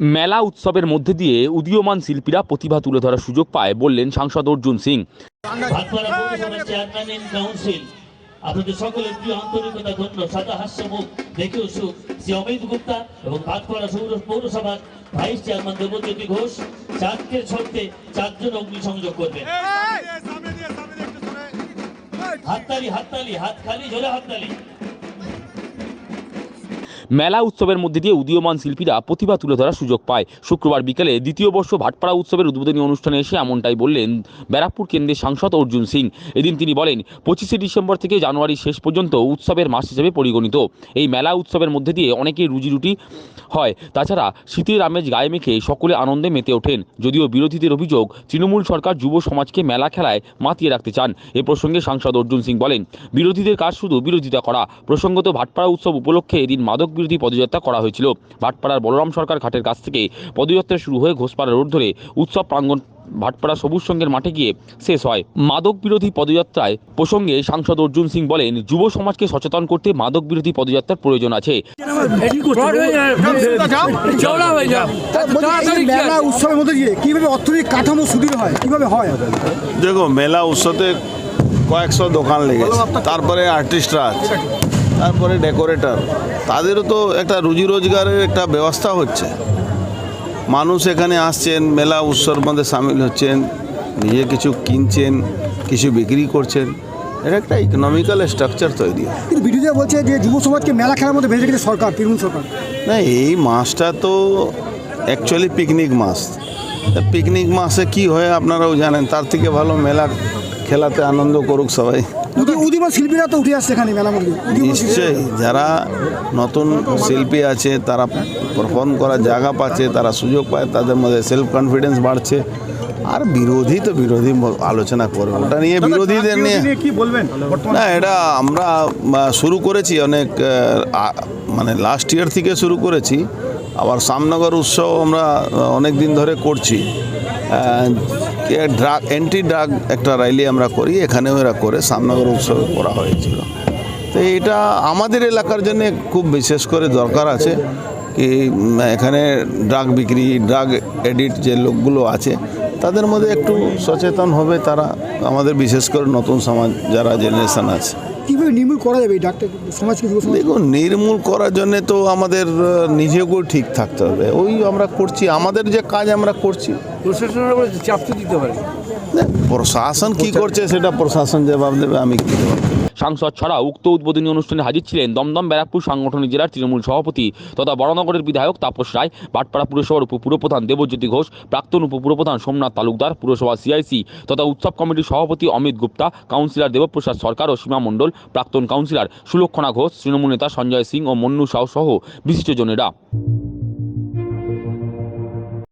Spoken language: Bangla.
মেলা উৎসবের মধ্যে দিয়ে উদীয়মান শিল্পীরা প্রতিভা তুলে ধরার সুযোগ পায় বললেন সাংসদ অর্জুন সিং। ভাটপাড়া পৌরসভার চেয়ারম্যান ইন কাউন্সিল আপনাদের সকলের প্রিয় আন্তরিকতা ধন্য সাদা হাস্য মুখ দেখেও সুখ শ্রী অমিত গুপ্তা এবং ভাটপাড়া সৌর পৌরসভার ভাইস চেয়ারম্যান দেবজ্যোতি ঘোষ। চারটে ছড়তে চারজন অগ্নি সংযোগ করবেন। হাততালি হাততালি হাত খালি জোরে হাততালি। মেলা উৎসবের মধ্যে দিয়ে উদীয়মান শিল্পীরা প্রতিভা তুলে ধরার সুযোগ পায়। শুক্রবার বিকেলে দ্বিতীয় বর্ষ ভাটপাড়া উৎসবের উদ্বোধনী অনুষ্ঠানে এসে এমনটাই বললেন ব্যারাকপুর কেন্দ্রের সাংসদ অর্জুন সিং। এদিন তিনি বলেন, পঁচিশে ডিসেম্বর থেকে জানুয়ারি শেষ পর্যন্ত উৎসবের মাস হিসেবে পরিগণিত। এই মেলা উৎসবের মধ্যে দিয়ে অনেকেই রুজিরুটি হয়। তাছাড়া শীতের আমেজ গায়ে মেখে সকলে আনন্দে মেতে ওঠেন। যদিও বিরোধীদের অভিযোগ, তৃণমূল সরকার যুব সমাজকে মেলা খেলায় মাতিয়ে রাখতে চান। এ প্রসঙ্গে সাংসদ অর্জুন সিং বলেন, বিরোধীদের কাজ শুধু বিরোধিতা করা। প্রসঙ্গত ভাটপাড়া উৎসব উপলক্ষে এদিন মাদক বিরোধী পদযাত্রা করা হয়েছিল। ভাটপাড়ার বলরাম সরকার ঘাটের কাছ থেকে পদযাত্রা শুরু হয়ে ঘোষপাড়া রোড ধরে উৎসব প্রাঙ্গণ ভাটপাড়া সবুজ সঙ্গের মাঠে গিয়ে শেষ হয়। মাদক বিরোধী পদযাত্রায় প্রসঙ্গে সাংসদ অর্জুন সিং বলেন যুব সমাজকে সচেতন করতে মাদক বিরোধী পদযাত্রার প্রয়োজন আছে। উৎসবের মধ্যে কীভাবে অর্থনৈতিক কাঠামো সুদৃঢ় হয় কীভাবে হয়? দেখো মেলা উৎসবে কয়েকশো দোকান লেগেছে। তারপরে আর্টিস্টরা আছে। তারপরে ডেকোরেটর তাদেরও তো একটা রুজি রোজগারের একটা ব্যবস্থা হচ্ছে। মানুষ এখানে আসছেন মেলা উৎসবের মধ্যে সামিল হচ্ছেন নিজে কিছু কিনছেন কিছু বিক্রি করছেন। এটা একটা ইকোনমিক্যাল স্ট্রাকচার তৈরি। হয় কিন্তু বিরোধীরা বলছে যে যুব সমাজকে মেলা খেলার মধ্যে রেখেছে সরকার তৃণমূল সরকার। না এই মাসটা তো অ্যাকচুয়ালি পিকনিক মাস। পিকনিক মাসে কি হয় আপনারাও জানেন তার থেকে ভালো মেলা খেলাতে আনন্দ করুক সবাই। উদীয়মান শিল্পীরা তো উঠে আসছে এখানে মেলার মধ্যে নিশ্চয়ই যারা নতুন শিল্পী আছে তারা পারফর্ম করার জায়গা পাচ্ছে তারা সুযোগ পায় তাদের মধ্যে সেলফ কনফিডেন্স বাড়ছে। আর বিরোধী তো বিরোধী আলোচনা করবে ওটা নিয়ে বিরোধীদের নিয়ে কি বলবেন? না এটা আমরা শুরু করেছি অনেক মানে লাস্ট ইয়ার থেকে শুরু করেছি। আবার সামনগর উৎসব আমরা অনেক দিন ধরে করছি। ড্রাগ অ্যান্টি ড্রাগ একটা র্যালি আমরা করি এখানেও এরা করে সামনগর উৎসবে করা হয়েছিল। তো এটা আমাদের এলাকার জন্য খুব বিশেষ করে দরকার আছে কি এখানে ড্রাগ বিক্রি ড্রাগ এডিট যে লোকগুলো আছে তাদের মধ্যে একটু সচেতন হবে তারা আমাদের বিশেষ করে নতুন সমাজ যারা জেনারেশন আছে। কীভাবে নির্মূল করা যাবে ডাক্তার সমাজকে দেখুন নির্মূল করার জন্যে তো আমাদের নিজেকেও ঠিক থাকতে হবে। ওই আমরা করছি আমাদের যে কাজ আমরা করছি প্রশাসনের উপরে চাপ তো দিতে পারে। প্রশাসন কি করছে সেটা প্রশাসন জবাব দেবে আমি কি সাংসদ ছাড়া উক্ত উদ্বোধনী অনুষ্ঠানে হাজির ছিলেন দমদম ব্যারাকপুর সাংগঠনিক জেলার তৃণমূল সভাপতি তথা বড়নগরের বিধায়ক তাপস রায় ভাটপাড়া পুরসভার উপপুরপ্রধান দেবজ্যোতি ঘোষ প্রাক্তন উপপুরপ্রধান সোমনাথ তালুকদার পুরসভা সিআইসি তথা উৎসব কমিটির সভাপতি অমিত গুপ্তা কাউন্সিলর দেবপ্রসাদ সরকার ও সীমা মণ্ডল প্রাক্তন কাউন্সিলর সুলক্ষণা ঘোষ তৃণমূল নেতা সঞ্জয় সিং ও মন্নু সাউ সহ বিশিষ্টজনেরা